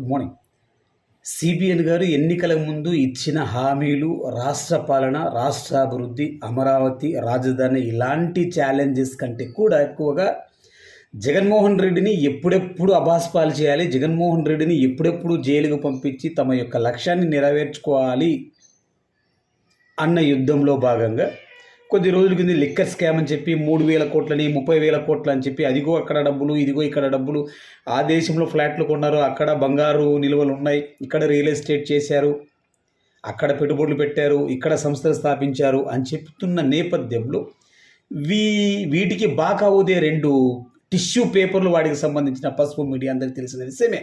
Good morning CBN గారు ఎన్నికల ముందు ఇచ్చిన హామీలు రాష్ట్ర పాలన రాష్ట్రాభివృద్ధి అమరావతి రాజధాని ఇలాంటి ఛాలెంజెస్ కంటే కూడా ఎక్కువగా జగన్మోహన్ రెడ్డిని ఎప్పుడెప్పుడు అభాస్పాలు చేయాలి జగన్మోహన్ రెడ్డిని ఎప్పుడెప్పుడు జైలుకు పంపించి తమ యొక్క లక్ష్యాన్ని నెరవేర్చుకోవాలి అన్న యుద్ధంలో భాగంగా కొద్ది రోజుల కింద లిక్కర్ స్కామ్ అని చెప్పి మూడు వేల కోట్లని ముప్పై వేల కోట్లు అని చెప్పి అదిగో అక్కడ డబ్బులు ఇదిగో ఇక్కడ డబ్బులు. ఆ దేశంలో ఫ్లాట్లు కొన్నారు. అక్కడ బంగారు నిల్వలు ఉన్నాయి. ఇక్కడ రియల్ ఎస్టేట్ చేశారు. అక్కడ పెట్టుబడులు పెట్టారు. ఇక్కడ సంస్థలు స్థాపించారు అని చెప్తున్న నేపథ్యంలో వీ వీటికి బాకా అవుదే రెండు టిష్యూ పేపర్లు వాటికి సంబంధించిన పసుపు మీడియా అందరికీ తెలిసిన విషయమే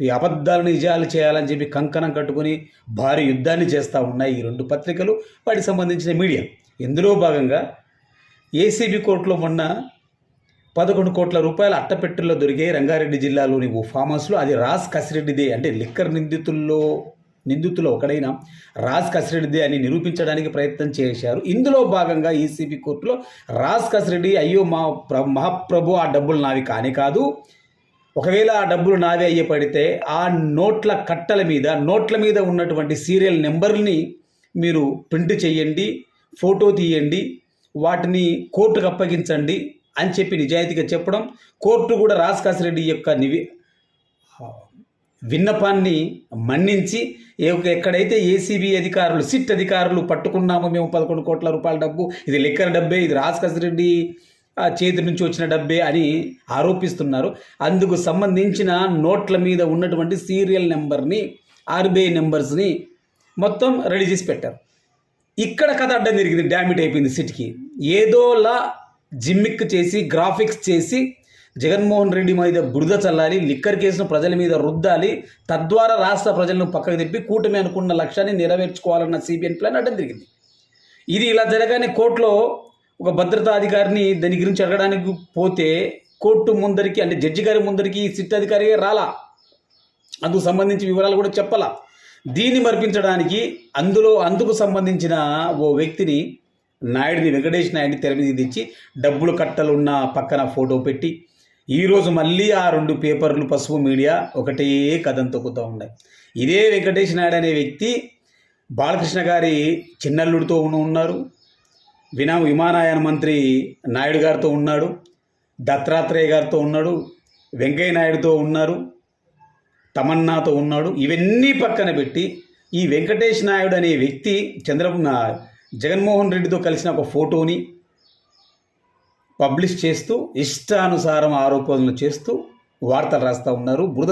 ఈ అబద్ధాలు నిజాలు చేయాలని చెప్పి కంకణం కట్టుకుని భారీ యుద్ధాన్ని చేస్తూ ఉన్నాయి ఈ రెండు పత్రికలు. వాటికి సంబంధించిన మీడియా. ఇందులో భాగంగా ఏసీబీ కోర్టులో మొన్న పదకొండు కోట్ల రూపాయల అట్టపెట్టెల్లో దొరికే రంగారెడ్డి జిల్లాలోని ఓ ఫామ్ హౌస్లో అది రాజ్ కసిరెడ్డిదే అంటే లిక్కర్ నిందితుల్లో నిందితులు ఒకడైన రాజ్ కసిరెడ్డిదే అని నిరూపించడానికి ప్రయత్నం చేశారు. ఇందులో భాగంగా ఈసీబీ కోర్టులో రాజ్ కసిరెడ్డి అయ్యో మా ప్ర మహాప్రభు ఆ డబ్బులు నావి కానే కాదు. ఒకవేళ ఆ డబ్బులు నావే అయ్యి పడితే ఆ నోట్ల కట్టల మీద నోట్ల మీద ఉన్నటువంటి సీరియల్ నెంబర్ని మీరు ప్రింట్ చేయండి ఫోటో తీయండి వాటిని కోర్టుకు అప్పగించండి అని చెప్పి నిజాయితీగా చెప్పడం కోర్టు కూడా రాజకాశిరెడ్డి యొక్క నివి విన్నపాన్ని మన్నించి ఎక్కడైతే ఏసీబీ అధికారులు సిట్ అధికారులు పట్టుకున్నామో మేము పదకొండు కోట్ల రూపాయల డబ్బు ఇది లిక్కర్ డబ్బే ఇది రాజకాశిరెడ్డి చేతి నుంచి వచ్చిన డబ్బే అని ఆరోపిస్తున్నారు. అందుకు సంబంధించిన నోట్ల మీద ఉన్నటువంటి సీరియల్ నెంబర్ని ఆర్బీఐ నెంబర్స్ని మొత్తం రెడీ చేసి పెట్టారు. ఇక్కడ కథ అడ్డం జరిగింది డ్యామేజ్ అయిపోయింది సిటీకి. ఏదోలా జిమ్మిక్ చేసి గ్రాఫిక్స్ చేసి జగన్మోహన్ రెడ్డి మీద బురద చల్లాలి లిక్కర్ కేసును ప్రజల మీద రుద్దాలి తద్వారా రాష్ట్ర ప్రజలను పక్కకు తిప్పి కూటమి అనుకున్న లక్ష్యాన్ని నెరవేర్చుకోవాలన్న సిబిఎన్ ప్లాన్ అడ్డం జరిగింది ఇది ఇలా జరగానే కోర్టులో ఒక భద్రతా అధికారిని దాని గురించి అడగడానికి పోతే కోర్టు ముందరికి అంటే జడ్జి గారి ముందరికి సిట్ అధికారి రాలా. అందుకు సంబంధించి వివరాలు కూడా చెప్పాలా. దీన్ని మర్పించడానికి అందులో అందుకు సంబంధించిన ఓ వ్యక్తిని నాయుడిని వెంకటేష్ నాయుడిని తెర మీద తెచ్చి డబ్బులు కట్టలున్న పక్కన ఫోటో పెట్టి ఈరోజు మళ్ళీ ఆ రెండు పేపర్లు పసుపు మీడియా ఒకటే కథం తొక్కుతూ ఉన్నాయి. ఇదే వెంకటేష్ నాయుడు అనే వ్యక్తి బాలకృష్ణ గారి చిన్నల్లుడితో ఉన్నారు. వినా విమానయాన మంత్రి నాయుడు గారితో ఉన్నాడు దత్తాత్రేయ గారితో ఉన్నాడు వెంకయ్య నాయుడుతో ఉన్నారు తమన్నాతో ఉన్నాడు. ఇవన్నీ పక్కన పెట్టి ఈ వెంకటేష్ నాయుడు అనే వ్యక్తి చంద్రబాబు జగన్మోహన్ రెడ్డితో కలిసిన ఒక ఫోటోని పబ్లిష్ చేస్తూ ఇష్టానుసారం ఆరోపణలు చేస్తూ వార్తలు రాస్తూ ఉన్నారు. బురద